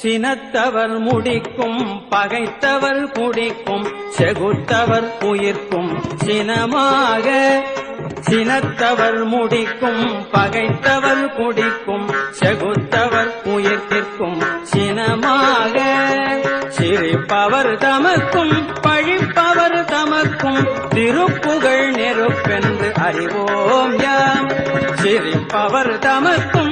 சினத்தவர் முடிக்கும் பகைத்தவர் குடிக்கும் செகுத்தவர் உயிர்க்கும். சினமாக சினத்தவர் முடிக்கும் பகைத்தவர் குடிக்கும் செகுத்தவர் உயிர்த்திற்கும் சினமாக சிரிப்பவர் தமக்கும் பழிப்பவர் தமக்கும். திருப்புகழ் நெருப்பென்று அறிவோம் யாம். சிரிப்பவர் தமக்கும்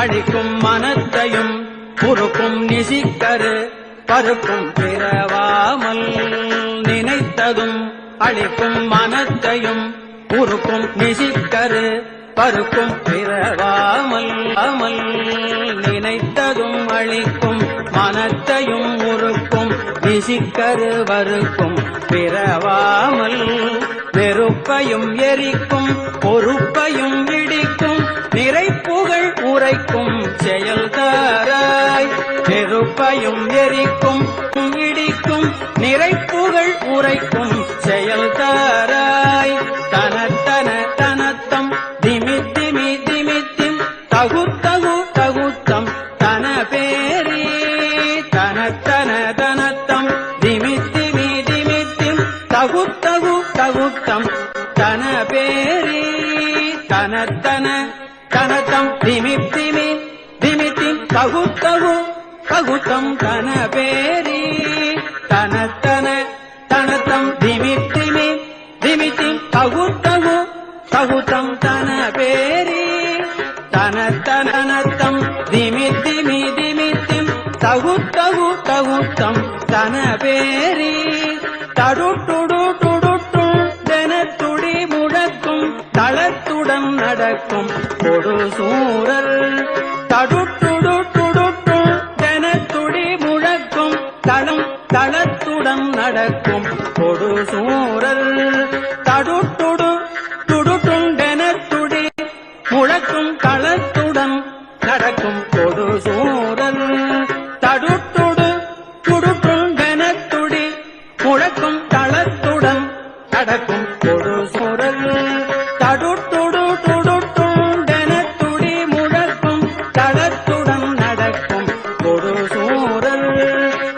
அழிக்கும் மனத்தையும் முறுக்கும் நிசிக்கரு பருக்கும் பிறவாமல் நினைத்ததும் அழிக்கும் மனத்தையும் உருக்கும் நிசிக்கரு பருக்கும் பிறவாமல் அமல் நினைத்ததும் அழிக்கும் மனத்தையும் உருக்கும் நிசிக்கரு வருக்கும் பிறவாமல் வெறுப்பையும் எரிக்கும் பொறுப்பையும் இடிக்கும் நிறைப்புகழ் உரைக்கும் செயல்தாராய் நெருப்பையும் எரிக்கும் இடிக்கும் புகழ் உரைக்கும் செயல்தாராய் தனத்தன கனதம் திமி திமி திமித்திம் தகுத்தகு தகுத்தம் தனபேரி. தனத்தன தனத்தம் திமி திமி திமித்திம் தகுத்தகு தகுத்தம் தனபேரி. தனத்தனத்தம் திமி திமி திமித்திம் தகுத்தகு தகுத்தம் தனபேரி. தடுட்டு நடக்கும் கொடு சூரல் தடுட்டுடு துடுட்டும் தெனத்துடி முழக்கும். தளம் தளத்துடன் நடக்கும் கொடு சூரல் தடுட்டுடு துடுட்டும் துடுட்டுண்டெனத்துடி முழக்கும். களத்துடன் நடக்கும் கொடு சூரல் தடுட்டுடு துடுட்டும் துடுட்டுண்டெனத்துடி முழக்கும். தளத்துடன் நடக்கும் கொடு சூரல் தடுட்டு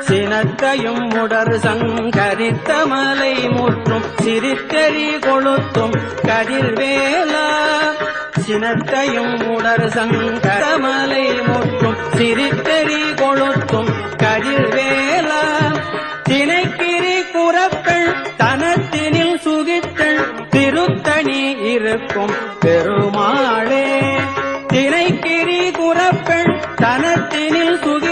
சினத்தையும் உடர் சங்கரித்த மலை முற்றும் சிரித்தெறி கொளுத்தும் கதிர்வேலா. சினத்தையும் உடர் சங்கர மலை முற்றும் சிரித்தெறி கொளுத்தும் கதிர்வேலா. தினைக்கிரி குறப்பெண் தனத்தினில் சுகித்தள் திருத்தணி இருக்கும் பெருமாளே. தினைக்கிரி குறப்பெண் தனத்தினில் சுகி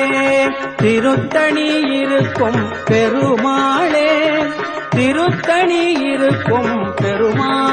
திருத்தணி இருக்கும் பெருமாளே திருத்தணி இருக்கும் பெருமாள்.